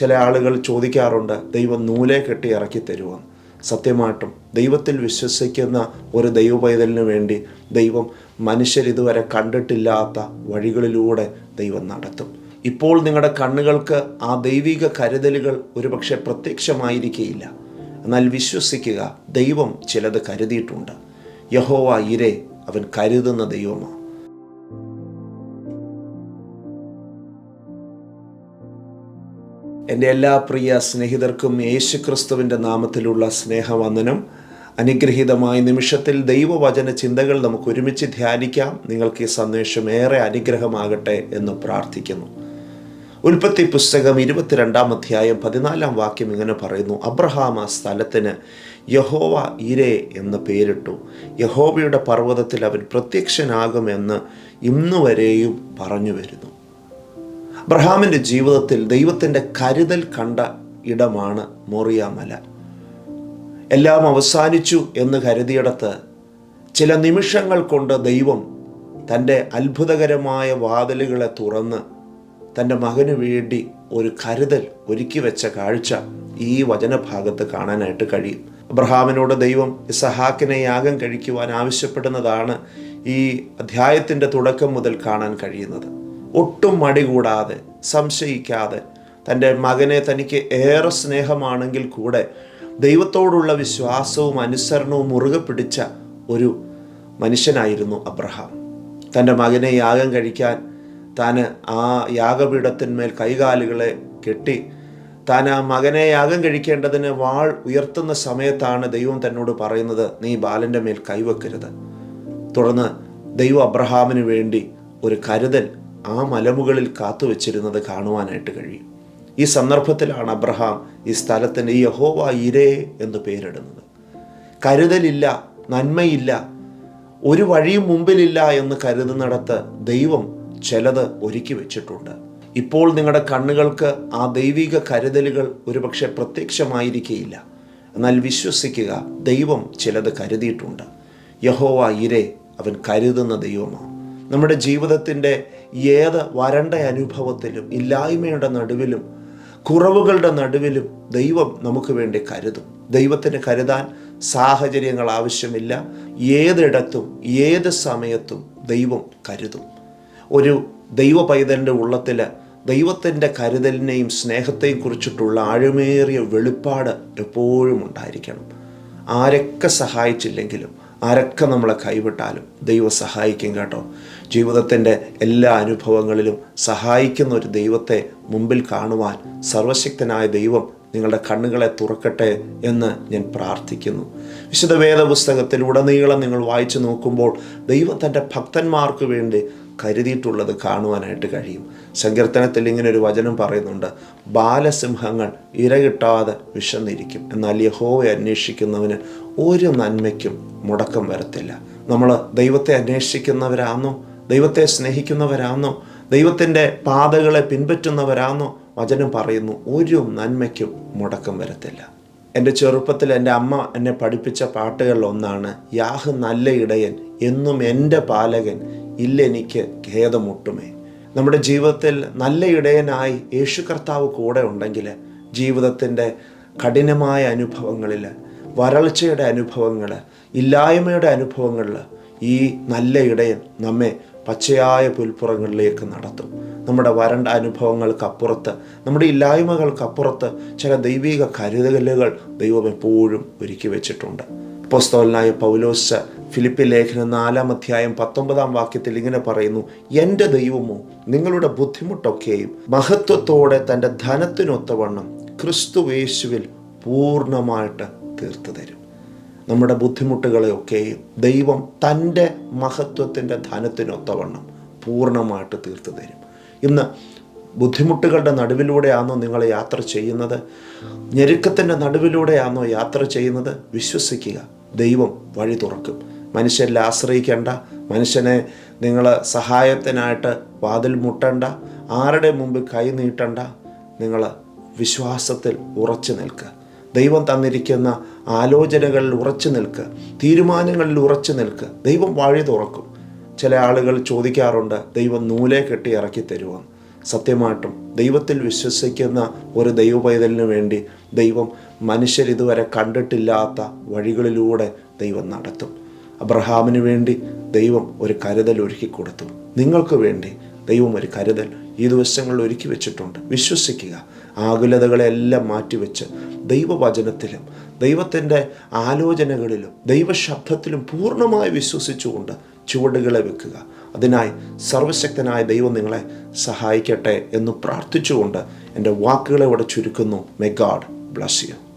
ചില ആളുകൾ ചോദിക്കാറുണ്ട് ദൈവം നൂലെ കെട്ടി ഇറക്കി തരുമെന്ന് സത്യമായിട്ടും ദൈവത്തിൽ വിശ്വസിക്കുന്ന ഒരു ദൈവപൈതലിന് വേണ്ടി ദൈവം മനുഷ്യർ ഇതുവരെ കണ്ടിട്ടില്ലാത്ത വഴികളിലൂടെ ദൈവം നടത്തും. ഇപ്പോൾ നിങ്ങളുടെ കണ്ണുകൾക്ക് ആ ദൈവിക കരുതലുകൾ ഒരുപക്ഷെ പ്രത്യക്ഷമായിരിക്കുകയില്ല എന്നാൽ വിശ്വസിക്കുക ദൈവം ചിലത് കരുതിയിട്ടുണ്ട്. യഹോവ ഇരേ അവൻ കരുതുന്ന ദൈവമാണ്. എന്റെ എല്ലാ പ്രിയ സ്നേഹിതർക്കും യേശുക്രിസ്തുവിന്റെ നാമത്തിലുള്ള സ്നേഹവന്ദനം. അനുഗ്രഹീതമായ നിമിഷത്തിൽ ദൈവവചന ചിന്തകൾ നമുക്ക് ഒരുമിച്ച് ധ്യാനിക്കാം. നിങ്ങൾക്ക് ഈ സന്ദേശം ഏറെ അനുഗ്രഹമാകട്ടെ എന്ന് പ്രാർത്ഥിക്കുന്നു. ഉൽപ്പത്തി പുസ്തകം ഇരുപത്തിരണ്ടാം അധ്യായം പതിനാലാം വാക്യം ഇങ്ങനെ പറയുന്നു. അബ്രഹാം ആ സ്ഥലത്തിന് യഹോവ ഇരേ എന്ന് പേരിട്ടു. യഹോവയുടെ പർവതത്തിൽ അവൻ പ്രത്യക്ഷനാകുമെന്ന് ഇന്നുവരെയും പറഞ്ഞു വരുന്നു. അബ്രഹാമിന്റെ ജീവിതത്തിൽ ദൈവത്തിന്റെ കരുതൽ കണ്ട ഇടമാണ് മോറിയ മല എല്ലാം അവസാനിച്ചു എന്ന് കരുതിയിടത്ത് ചില നിമിഷങ്ങൾ കൊണ്ട് ദൈവം തന്റെ അത്ഭുതകരമായ വാതിലുകളെ തുറന്ന് തന്റെ മകന് വേണ്ടി ഒരു കരുതൽ ഒരുക്കി വെച്ച കാഴ്ച ഈ വചനഭാഗത്ത് കാണാനായിട്ട് കഴിയും. അബ്രഹാമിനോട് ദൈവം ഇസഹാക്കിനെ യാഗം കഴിക്കുവാൻ ആവശ്യപ്പെടുന്നതാണ് ഈ അധ്യായത്തിന്റെ തുടക്കം മുതൽ കാണാൻ കഴിയുന്നത്. ഒട്ടും മടി കൂടാതെ സംശയിക്കാതെ തന്റെ മകനെ തനിക്ക് ഏറെ സ്നേഹമാണെങ്കിൽ കൂടെ ദൈവത്തോടുള്ള വിശ്വാസവും അനുസരണവും മുറുകെ പിടിച്ച ഒരു മനുഷ്യനായിരുന്നു അബ്രഹാം. തന്റെ മകനെ യാഗം കഴിക്കാൻ താൻ ആ യാഗപീഠത്തിന്മേൽ കൈകാലുകളെ കെട്ടി താൻ ആ മകനെ യാഗം കഴിക്കേണ്ടതിന് വാൾ ഉയർത്തുന്ന സമയത്താണ് ദൈവം തന്നോട് പറയുന്നത് നീ ബാലന്റെ മേൽ കൈവെക്കരുത്. തുടർന്ന് ദൈവം അബ്രഹാമിന് വേണ്ടി ഒരു കരുതൽ ആ മലമുകളിൽ കാത്തുവച്ചിരുന്നത് കാണുവാനായിട്ട് കഴിയും. ഈ സന്ദർഭത്തിലാണ് അബ്രഹാം ഈ സ്ഥലത്തിന് യഹോവ ഇരേ എന്ന് പേരിടുന്നത്. കരുതലില്ല നന്മയില്ല ഒരു വഴിയും മുമ്പിലില്ല എന്ന് കരുതുന്നിടത്ത് ദൈവം ചിലത് ഒരുക്കി വെച്ചിട്ടുണ്ട്. ഇപ്പോൾ നിങ്ങളുടെ കണ്ണുകൾക്ക് ആ ദൈവിക കരുതലുകൾ ഒരുപക്ഷെ പ്രത്യക്ഷമായിരിക്കയില്ല. എന്നാൽ വിശ്വസിക്കുക ദൈവം ചിലത് കരുതിയിട്ടുണ്ട്. യഹോവ ഇരേ അവൻ കരുതുന്ന ദൈവമാണ്. നമ്മുടെ ജീവിതത്തിന്റെ ഏത് വരണ്ട അനുഭവത്തിലും ഇല്ലായ്മയുടെ നടുവിലും കുറവുകളുടെ നടുവിലും ദൈവം നമുക്ക് വേണ്ടി കരുതും. ദൈവത്തിന് കരുതാൻ സാഹചര്യങ്ങൾ ആവശ്യമില്ല. ഏതിടത്തും ഏത് സമയത്തും ദൈവം കരുതും. ഒരു ദൈവ പൈതലിന്റെ ഉള്ളത്തിൽ ദൈവത്തിന്റെ കരുതലിനെയും സ്നേഹത്തെയും കുറിച്ചിട്ടുള്ള ആഴമേറിയ വെളിപ്പാട് എപ്പോഴും ഉണ്ടായിരിക്കണം. ആരൊക്കെ സഹായിച്ചില്ലെങ്കിലും ആരൊക്കെ നമ്മളെ കൈവിട്ടാലും ദൈവം സഹായിക്കും കേട്ടോ. ജീവിതത്തിന്റെ എല്ലാ അനുഭവങ്ങളിലും സഹായിക്കുന്ന ഒരു ദൈവത്തെ മുമ്പിൽ കാണുവാൻ സർവശക്തനായ ദൈവം നിങ്ങളുടെ കണ്ണുകളെ തുറക്കട്ടെ എന്ന് ഞാൻ പ്രാർത്ഥിക്കുന്നു. വിശുദ്ധ വേദപുസ്തകത്തിൽ ഉടനീളം നിങ്ങൾ വായിച്ചു നോക്കുമ്പോൾ ദൈവം തന്റെ ഭക്തന്മാർക്ക് വേണ്ടി കരുതിയിട്ടുള്ളത് കാണുവാനായിട്ട് കഴിയും. സങ്കീർത്തനത്തിൽ ഇങ്ങനെ ഒരു വചനം പറയുന്നുണ്ട് ബാലസിംഹങ്ങൾ ഇരകിട്ടാതെ വിശന്നിരിക്കും. എന്നാൽ യഹോവയെ അന്വേഷിക്കുന്നവന് ഒരു നന്മയ്ക്കും മുടക്കം വരത്തില്ല. നമ്മൾ ദൈവത്തെ അന്വേഷിക്കുന്നവരാണോ ദൈവത്തെ സ്നേഹിക്കുന്നവരാണോ ദൈവത്തിന്റെ പാതകളെ പിൻപറ്റുന്നവരാണോ വചനം പറയുന്നു. ഒരു നന്മയ്ക്കും മുടക്കം വരത്തില്ല. എന്റെ ചെറുപ്പത്തിൽ എന്റെ അമ്മ എന്നെ പഠിപ്പിച്ച പാട്ടുകളിൽ ഒന്നാണ് യാഹ് നല്ല ഇടയൻ എന്നും എന്റെ പാലകൻ ഇല്ലെനിക്ക് ഖേദമുട്ടുമേ. നമ്മുടെ ജീവിതത്തിൽ നല്ല ഇടയനായി യേശു കർത്താവ് കൂടെ ഉണ്ടെങ്കിൽ ജീവിതത്തിന്റെ കഠിനമായ അനുഭവങ്ങളിൽ വരൾച്ചയുടെ അനുഭവങ്ങൾ ഇല്ലായ്മയുടെ അനുഭവങ്ങളിൽ ഈ നല്ല ഇടയൻ നമ്മെ പച്ചയായ പുൽപ്പുറങ്ങളിലേക്ക് നടത്തും. നമ്മുടെ വരണ്ട അനുഭവങ്ങൾക്കപ്പുറത്ത് നമ്മുടെ ഇല്ലായ്മകൾക്കപ്പുറത്ത് ചില ദൈവിക കരുതലുകൾ ദൈവം എപ്പോഴും ഒരുക്കി വെച്ചിട്ടുണ്ട്. പുസ്തകനായ പൗലോസ് ഫിലിപ്പി ലേഖനം നാലാം അധ്യായം പത്തൊമ്പതാം വാക്യത്തിൽ ഇങ്ങനെ പറയുന്നു എന്റെ ദൈവമോ നിങ്ങളുടെ ബുദ്ധിമുട്ടൊക്കെയും മഹത്വത്തോടെ തന്റെ ധനത്തിനൊത്തവണ്ണം ക്രിസ്തുവേശുവിൽ പൂർണമായിട്ട് തീർത്തു തരും. നമ്മുടെ ബുദ്ധിമുട്ടുകളെയൊക്കെയും ദൈവം തന്റെ മഹത്വത്തിന്റെ ധനത്തിനൊത്തവണ്ണം പൂർണമായിട്ട് തീർത്തു തരും. ഇന്ന് ബുദ്ധിമുട്ടുകളുടെ നടുവിലൂടെയാണോ നിങ്ങൾ യാത്ര ചെയ്യുന്നത്? ഞെരുക്കത്തിന്റെ നടുവിലൂടെയാണോ യാത്ര ചെയ്യുന്നത്? വിശ്വസിക്കുക. ദൈവം വഴി തുറക്കും. മനുഷ്യരിൽ ആശ്രയിക്കേണ്ട മനുഷ്യനെ നിങ്ങൾ സഹായത്തിനായിട്ട് വാതിൽ മുട്ടണ്ട ആരുടെ മുമ്പ് കൈ നീട്ടണ്ട നിങ്ങൾ വിശ്വാസത്തിൽ ഉറച്ചു നിൽക്കുക. ദൈവം തന്നിരിക്കുന്ന ആലോചനകളിൽ ഉറച്ചു നിൽക്കുക തീരുമാനങ്ങളിൽ ഉറച്ചു നിൽക്കുക ദൈവം വഴി തുറക്കും. ചില ആളുകൾ ചോദിക്കാറുണ്ട് ദൈവം നൂലെ കെട്ടി ഇറക്കി തരുമെന്ന് സത്യമായിട്ടും ദൈവത്തിൽ വിശ്വസിക്കുന്ന ഒരു ദൈവപൈതലിന് വേണ്ടി ദൈവം മനുഷ്യരിതുവരെ കണ്ടിട്ടില്ലാത്ത വഴികളിലൂടെ ദൈവം നടത്തും. അബ്രഹാമിന് വേണ്ടി ദൈവം ഒരു കരുതൽ ഒരുക്കി കൊടുത്തു. നിങ്ങൾക്ക് വേണ്ടി ദൈവം ഒരു കരുതൽ ഈ ദിവസങ്ങളിൽ ഒരുക്കി വെച്ചിട്ടുണ്ട്. വിശ്വസിക്കുക. ആകുലതകളെല്ലാം മാറ്റിവെച്ച് ദൈവവചനത്തിലും ദൈവത്തിന്റെ ആലോചനകളിലും ദൈവശബ്ദത്തിലും പൂർണമായി വിശ്വസിച്ചുകൊണ്ട് ചുവടുകളെ വെക്കുക. അതിനായി സർവശക്തനായ ദൈവം നിങ്ങളെ സഹായിക്കട്ടെ എന്ന് പ്രാർത്ഥിച്ചുകൊണ്ട് എന്റെ വാക്കുകളെ ഇവിടെ ചുരുക്കുന്നു. മെ ഗാഡ് ബ്ലസ് യു